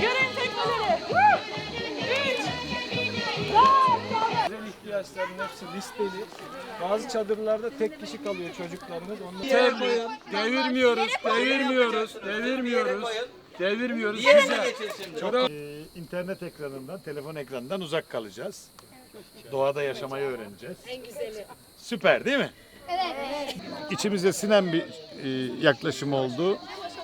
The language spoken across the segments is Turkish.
Görev tekneleri. Üç. Özel ihtiyaçların hepsi listeli. Bazı çadırlarda tek kişi kalıyor çocuklarımız. Onları Yeterli. Devirmiyoruz, devirmiyoruz, devirmiyoruz. Devirmiyoruz. Güzel. Ee, internet ekranından, telefon ekranından uzak kalacağız. Doğada yaşamayı öğreneceğiz. En güzeli. Süper değil mi? Evet. İçimize sinen bir e, yaklaşım oldu.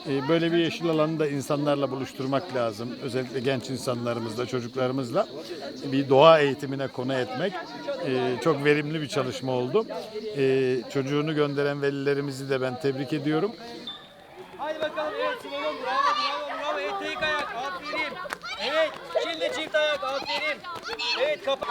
E, böyle bir yeşil alanı da insanlarla buluşturmak lazım. Özellikle genç insanlarımızla, çocuklarımızla bir doğa eğitimine konu etmek e, çok verimli bir çalışma oldu. E, çocuğunu gönderen velilerimizi de ben tebrik ediyorum. Hadi bakalım evet bravo bravo evet tek ayak aferin. Evet şimdi çift ayak aferin. Evet kapat.